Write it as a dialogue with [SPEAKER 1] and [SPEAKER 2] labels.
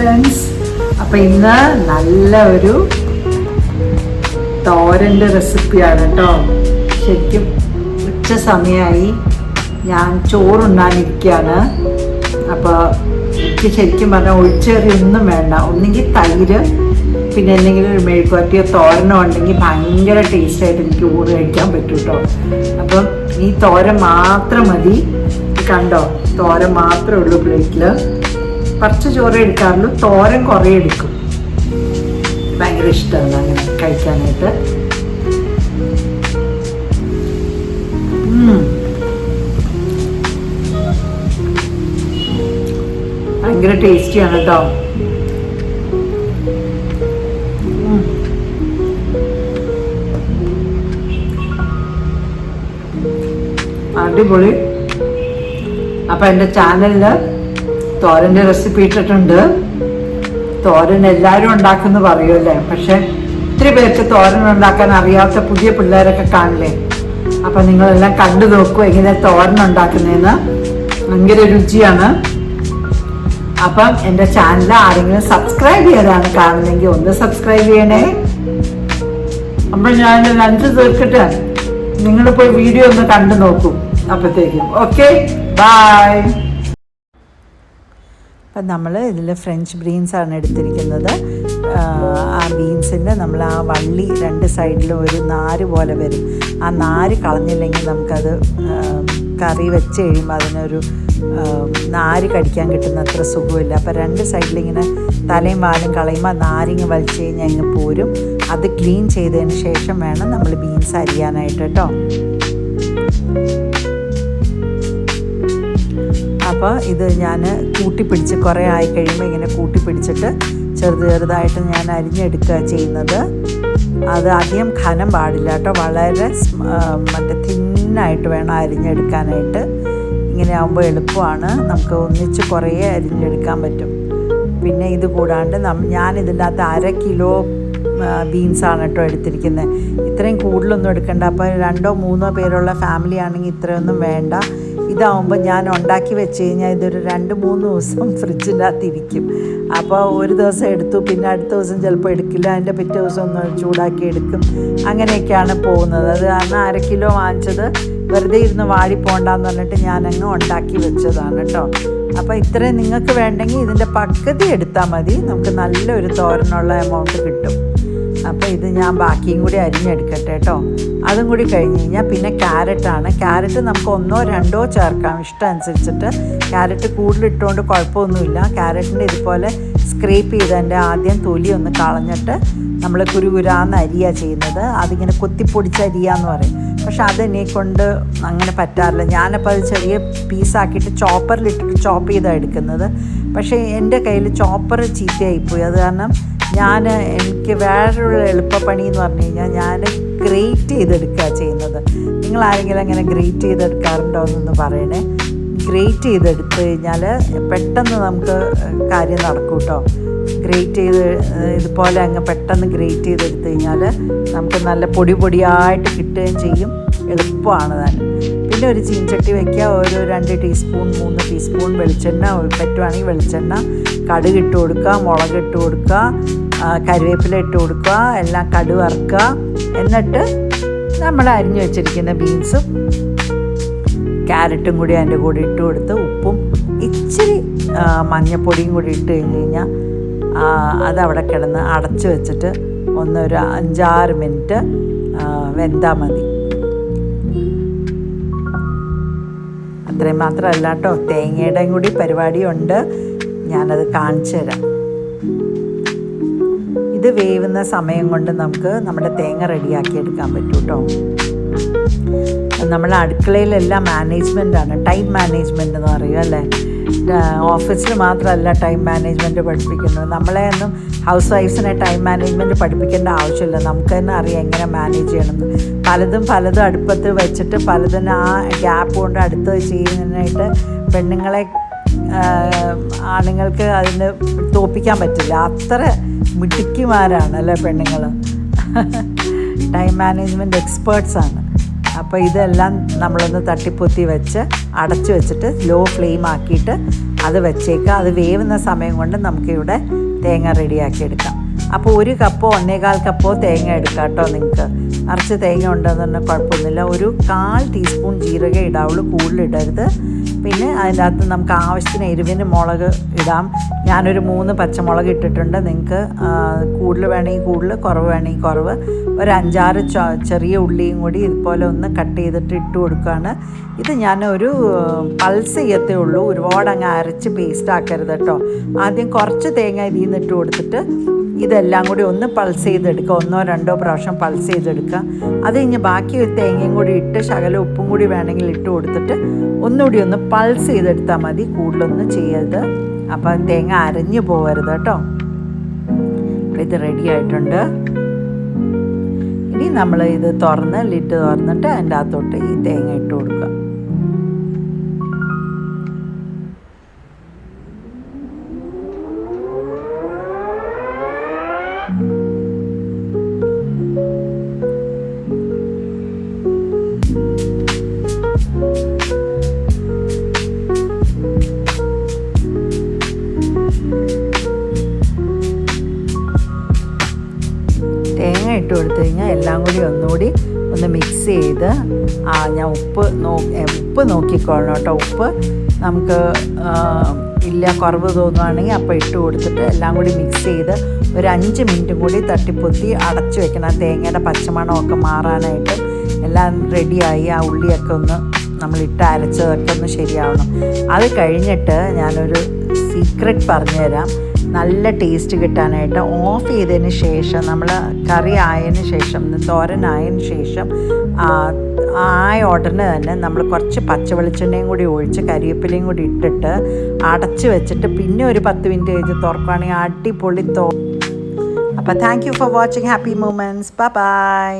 [SPEAKER 1] Friends അപ്പൊ ഇന്ന് നല്ല ഒരു തോരന്റെ റെസിപ്പിയാണ് കേട്ടോ ശരിക്കും ഉച്ച സമയമായി ഞാൻ ചോറുണ്ണാനിരിക്കുകയാണ് അപ്പോൾ എനിക്ക് ശരിക്കും പറഞ്ഞാൽ ഒഴിച്ചേറി ഒന്നും വേണ്ട. ഒന്നെങ്കിൽ തൈര് പിന്നെ എന്തെങ്കിലും ഒരു മെഴുക്കുവരട്ടിയോ തോരനോ ഉണ്ടെങ്കിൽ ഭയങ്കര ടേസ്റ്റായിട്ട് എനിക്ക് ഊണ് കഴിക്കാൻ പറ്റും കേട്ടോ അപ്പം ഈ തോരൻ മാത്രം മതി. കണ്ടോ? തോരൻ മാത്രമേ ഉള്ളൂ പ്ലേറ്റിൽ കുറച്ച് ചോറ് എടുക്കാറുള്ളൂ തോരൻ കുറേ എടുക്കും. ഭയങ്കര ഇഷ്ടമാണ് അങ്ങനെ കഴിക്കാനായിട്ട്. ഭയങ്കര ടേസ്റ്റിയാണ് കേട്ടോ. അടിപൊളി. അപ്പം എന്റെ ചാനലിൽ തോരന്റെ റെസിപ്പി ഇട്ടിട്ടുണ്ട്. തോരൻ എല്ലാവരും ഉണ്ടാക്കുന്ന പറയുമല്ലേ പക്ഷെ ഒത്തിരി പേർക്ക് തോരൻ ഉണ്ടാക്കാൻ അറിയാത്ത പുതിയ പിള്ളേരൊക്കെ കാണില്ലേ അപ്പം നിങ്ങളെല്ലാം കണ്ടു നോക്കൂ എങ്ങനെ തോരൻ ഉണ്ടാക്കുന്നതെന്ന്. ഭയങ്കര രുചിയാണ്. അപ്പം എന്റെ ചാനൽ ആരെങ്കിലും സബ്സ്ക്രൈബ് ചെയ്താണ് കാണുന്നെങ്കിൽ ഒന്ന് സബ്സ്ക്രൈബ് ചെയ്യണേ. അപ്പം ഞാൻ ലഞ്ച് തീർക്കട്ടെ നിങ്ങൾ പോയി വീഡിയോ ഒന്ന് കണ്ടു നോക്കൂ അപ്പോഴത്തേക്കും ഓക്കെ ബൈ അപ്പം നമ്മൾ ഇതിൽ ഫ്രഞ്ച് ബീൻസാണ് എടുത്തിരിക്കുന്നത്. ആ, ബീൻസിന്റെ നമ്മൾ ആ വള്ളി രണ്ട് സൈഡിലും ഒരു നാര് പോലെ വരും. ആ നാര് കളഞ്ഞില്ലെങ്കിൽ നമുക്കത് കറി വെച്ച് കഴിയുമ്പോൾ അതിനൊരു നാര് കടിക്കാൻ കിട്ടുന്ന അത്ര സുഖമില്ല. അപ്പോൾ രണ്ട് സൈഡിലിങ്ങനെ തലയും വാലും കളയുമ്പോൾ നാരിങ്ങ് വലിച്ച് കഴിഞ്ഞാൽ അങ്ങ് പോരും. അത് ക്ലീൻ ചെയ്തതിന് ശേഷം വേണം നമ്മൾ ബീൻസ് അരിയാനായിട്ട് കേട്ടോ. അപ്പോൾ ഇത് ഞാൻ കൂട്ടിപ്പിടിച്ച് കുറേ ആയി കഴിയുമ്പോൾ ഇങ്ങനെ കൂട്ടിപ്പിടിച്ചിട്ട് ചെറുത് ചെറുതായിട്ട് ഞാൻ അരിഞ്ഞെടുക്കുക ചെയ്യുന്നത്. അത് അധികം ഖനം പാടില്ല കേട്ടോ. വളരെ മറ്റേ തിന്നായിട്ട് വേണം അരിഞ്ഞെടുക്കാനായിട്ട്. ഇങ്ങനെ ആകുമ്പോൾ എളുപ്പമാണ്. നമുക്ക് ഒന്നിച്ച് കുറേ അരിഞ്ഞെടുക്കാൻ പറ്റും. പിന്നെ ഇത് കൂടാണ്ട് നം അകത്ത് അര കിലോ ബീൻസാണ് കേട്ടോ എടുത്തിരിക്കുന്നത് ഇത്രയും കൂടുതലൊന്നും എടുക്കണ്ട. അപ്പോൾ രണ്ടോ മൂന്നോ പേരുള്ള ഫാമിലി ആണെങ്കിൽ ഇത്രയൊന്നും വേണ്ട. ഇതാവുമ്പോൾ ഞാൻ ഉണ്ടാക്കി വെച്ച് കഴിഞ്ഞാൽ ഇതൊരു രണ്ട് മൂന്ന് ദിവസം ഫ്രിഡ്ജിന്റെ അകത്ത് ഇരിക്കും. അപ്പോൾ ഒരു ദിവസം എടുത്തു പിന്നെ അടുത്ത ദിവസം ചിലപ്പോൾ എടുക്കില്ല. അതിന്റെ പിറ്റേ ദിവസം ഒന്ന് ചൂടാക്കി എടുക്കും. അങ്ങനെയൊക്കെയാണ് പോകുന്നത്. അത് കാരണം അര കിലോ വാങ്ങിച്ചത്. വെറുതെ ഇരുന്ന് വാടി പോകണ്ടെന്ന് പറഞ്ഞിട്ട് ഞാനങ്ങ് ഉണ്ടാക്കി വെച്ചതാണ് കേട്ടോ. അപ്പോൾ ഇത്രയും നിങ്ങൾക്ക് വേണ്ടെങ്കിൽ ഇതിന്റെ പകുതി എടുത്താൽ മതി. നമുക്ക് നല്ലൊരു തോരനുള്ള എമൗണ്ട് കിട്ടും. അപ്പോൾ ഇത് ഞാൻ ബാക്കിയും കൂടി അരിഞ്ഞെടുക്കട്ടെ കേട്ടോ അതും കൂടി കഴിഞ്ഞ് കഴിഞ്ഞാൽ പിന്നെ ക്യാരറ്റാണ് ക്യാരറ്റ് നമുക്ക് ഒന്നോ രണ്ടോ ചേർക്കാം. ഇഷ്ടം അനുസരിച്ചിട്ട് ക്യാരറ്റ് കൂടുതലിട്ടുകൊണ്ട് കുഴപ്പമൊന്നുമില്ല. ക്യാരറ്റിന്റെ ഇതുപോലെ സ്ക്രേപ്പ് ചെയ്തതിന്റെ ആദ്യം തൊലി ഒന്ന് കളഞ്ഞിട്ട് നമ്മൾ കുരുകുരാന്ന് അരിയാണ് ചെയ്യുന്നത്. അതിങ്ങനെ കൊത്തിപ്പൊടിച്ച് അരിയാന്ന് പറയും. പക്ഷെ അതെന്നെ കൊണ്ട് അങ്ങനെ പറ്റാറില്ല. ഞാനപ്പോൾ അത് ചെറിയ പീസാക്കിയിട്ട് ചോപ്പറിലിട്ടിട്ട് ചോപ്പ് ചെയ്താണ് എടുക്കുന്നത്. പക്ഷേ എന്റെ കയ്യിൽ ചോപ്പർ ചീത്തയായിപ്പോയി. അത് കാരണം ഞാൻ എനിക്ക് വേറൊരു എളുപ്പപ്പണി എന്ന് പറഞ്ഞു കഴിഞ്ഞാൽ ഞാൻ ഗ്രേറ്റ് ചെയ്തെടുക്കുക ചെയ്യുന്നത്. നിങ്ങൾ ആരെങ്കിലും അങ്ങനെ ഗ്രേറ്റ് ചെയ്തെടുക്കാറുണ്ടോ എന്നൊന്ന് പറയണേ. ഗ്രേറ്റ് ചെയ്തെടുത്ത് കഴിഞ്ഞാൽ പെട്ടെന്ന് നമുക്ക് കാര്യം നടക്കും കേട്ടോ ഗ്രേറ്റ് ചെയ്ത് ഇതുപോലെ അങ്ങ് പെട്ടെന്ന് ഗ്രേറ്റ് ചെയ്തെടുത്ത് കഴിഞ്ഞാൽ നമുക്ക് നല്ല പൊടി പൊടിയായിട്ട് കിട്ടുകയും ചെയ്യും. എളുപ്പമാണ് തന്നെ പിന്നെ ഒരു ചീൻചട്ടി വയ്ക്കുക ഒരു രണ്ട് ടീസ്പൂൺ മൂന്ന് ടീസ്പൂൺ വെളിച്ചെണ്ണ പറ്റുവാണെങ്കിൽ വെളിച്ചെണ്ണ കടുക് ഇട്ട് കൊടുക്കുക മുളക് ഇട്ട് കൊടുക്കുക കരുവേപ്പില ഇട്ട് കൊടുക്കുക എല്ലാം കടു വറുക്കുക. എന്നിട്ട് നമ്മൾ അരിഞ്ഞു വെച്ചിരിക്കുന്ന ബീൻസും ക്യാരറ്റും കൂടി അതിന്റെ കൂടെ ഇട്ട് കൊടുത്ത് ഉപ്പും ഇച്ചിരി മഞ്ഞപ്പൊടിയും കൂടി ഇട്ട് കഴിഞ്ഞ് കഴിഞ്ഞാൽ അതവിടെ കിടന്ന് അടച്ചു വെച്ചിട്ട് ഒന്നൊരു അഞ്ചാറ് മിനിറ്റ് വെന്താൽ മതി. അത്രയും മാത്രമല്ല കേട്ടോ തേങ്ങയുടെയും കൂടി പരിപാടിയുണ്ട്. ഞാനത് കാണിച്ചു തരാം. ഇത് വേവുന്ന സമയം കൊണ്ട് നമുക്ക് നമ്മുടെ തേങ്ങ റെഡിയാക്കി എടുക്കാൻ പറ്റും കേട്ടോ നമ്മൾ അടുക്കളയിലെല്ലാം മാനേജ്മെന്റാണ് ടൈം മാനേജ്മെന്റ് എന്ന് പറയും അല്ലേ? ഓഫീസിൽ മാത്രമല്ല ടൈം മാനേജ്മെന്റ് പഠിപ്പിക്കുന്നത്. നമ്മളെ ഒന്നും ഹൗസ് വൈഫ്സിനെ ടൈം മാനേജ്മെന്റ് പഠിപ്പിക്കേണ്ട ആവശ്യമില്ല. നമുക്ക് തന്നെ അറിയാം എങ്ങനെ മാനേജ് ചെയ്യണമെന്ന് പലതും പലതും അടുപ്പത്ത് വെച്ചിട്ട് പലതിനും ആ ഗ്യാപ്പ് കൊണ്ട് അടുത്ത് ചെയ്യുന്നതിനായിട്ട് പെണ്ണുങ്ങളെ ആണുങ്ങൾക്ക് അതിന് തോപ്പിക്കാൻ പറ്റില്ല. അത്ര മിടുക്കിമാരാണ് അല്ലേ പെണ്ണുങ്ങൾ ടൈം മാനേജ്മെന്റ് എക്സ്പേർട്സാണ് അപ്പോൾ ഇതെല്ലാം നമ്മളൊന്ന് തട്ടിപ്പൊത്തി വെച്ച് അടച്ചു വെച്ചിട്ട് ലോ ഫ്ലെയിം ആക്കിയിട്ട് അത് വെച്ചേക്കുക. അത് വേവുന്ന സമയം കൊണ്ട് നമുക്കിവിടെ തേങ്ങ റെഡിയാക്കി എടുക്കാം. അപ്പോൾ ഒരു കപ്പോ ഒന്നേകാൽ കപ്പോ തേങ്ങ എടുക്കാം കേട്ടോ നിങ്ങൾക്ക്. നിറച്ച് തേങ്ങ ഉണ്ടെന്നുണ്ടെങ്കിൽ കുഴപ്പമൊന്നുമില്ല. ഒരു കാൽ ടീസ്പൂൺ ജീരകം ഇടാവുള്ളൂ. കൂടുതലിടരുത്. പിന്നെ അതിന്റെ അകത്ത് നമുക്ക് ആവശ്യത്തിന് എരിവിന് മുളക് ഇടാം. ഞാനൊരു മൂന്ന് പച്ചമുളക് ഇട്ടിട്ടുണ്ട്. നിങ്ങൾക്ക് കൂടുതൽ വേണമെങ്കിൽ കൂടുതൽ കുറവ് വേണമെങ്കിൽ കുറവ്. ഒരു അഞ്ചാറ് ചെറിയ ഉള്ളിയും കൂടി ഇതുപോലെ ഒന്ന് കട്ട് ചെയ്തിട്ട് ഇട്ട് കൊടുക്കുകയാണ്. ഇത് ഞാൻ ഒരു പൾസ് ചെയ്യത്തേ ഉള്ളൂ. ഒരുപാട് അങ്ങ് അരച്ച് പേസ്റ്റ് ആക്കരുത് കേട്ടോ. ആദ്യം കുറച്ച് തേങ്ങ ഇതിൽ നിന്ന് ഇട്ട് കൊടുത്തിട്ട് ഇതെല്ലാം കൂടി ഒന്ന് പൾസ് ചെയ്തെടുക്കുക. ഒന്നോ രണ്ടോ പ്രാവശ്യം പൾസ് ചെയ്തെടുക്കുക. അത് കഴിഞ്ഞ് ബാക്കി ഒരു തേങ്ങയും കൂടി ഇട്ട് ശകലം ഉപ്പും കൂടി വേണമെങ്കിൽ ഇട്ട് കൊടുത്തിട്ട് ഒന്നുകൂടി ഒന്ന് പൾസ് ചെയ്തെടുത്താൽ മതി കൂടുതലൊന്നും ചെയ്യരുത്. അപ്പം തേങ്ങ അരഞ്ഞു പോകരുത് കേട്ടോ. ഇത് റെഡി ആയിട്ടുണ്ട്. ഇനി നമ്മൾ ഇത് തുറന്ന് ലിറ്റ് തുറന്നിട്ട് അതിന്റെ അകത്തോട്ട് ഈ തേങ്ങ ഇട്ട് കൊടുക്കുക. തേങ്ങ ഇട്ട് കൊടുത്തു കഴിഞ്ഞാൽ എല്ലാം കൂടി ഒന്നുകൂടി ഒന്ന് മിക്സ് ചെയ്ത് ആ ഞാൻ ഉപ്പ് നോ ഉപ്പ് നോക്കിക്കോളണം കേട്ടോ. ഉപ്പ് നമുക്ക് ഇല്ല കുറവ് തോന്നുവാണെങ്കിൽ അപ്പോൾ ഇട്ട് കൊടുത്തിട്ട് എല്ലാം കൂടി മിക്സ് ചെയ്ത് ഒരു അഞ്ച് മിനിറ്റും കൂടി തട്ടിപ്പൊത്തി അടച്ചു വെക്കണം. തേങ്ങയുടെ പച്ചമണമൊക്കെ മാറാനായിട്ട് എല്ലാം റെഡിയായി ആ ഉള്ളിയൊക്കെ ഒന്ന് നമ്മളിട്ട് അരച്ചതൊക്കെ ഒന്ന് ശരിയാവണം. അത് കഴിഞ്ഞിട്ട് ഞാനൊരു സീക്രട്ട് പറഞ്ഞുതരാം. നല്ല ടേസ്റ്റ് കിട്ടാനായിട്ട് ഓഫ് ചെയ്തതിന് ശേഷം നമ്മൾ കറി ആയതിന് ശേഷം തോരനായതിന് ശേഷം ആയ ഉടനെ തന്നെ നമ്മൾ കുറച്ച് പച്ച വെളിച്ചെണ്ണയും കൂടി ഒഴിച്ച് കരിവേപ്പിലയും കൂടി ഇട്ടിട്ട് അടച്ച് വെച്ചിട്ട് പിന്നെ ഒരു പത്ത് മിനിറ്റ് കഴിഞ്ഞ് തുറക്കുകയാണെങ്കിൽ അടിപൊളി തോ അപ്പോൾ thank you for watching happy moments bye bye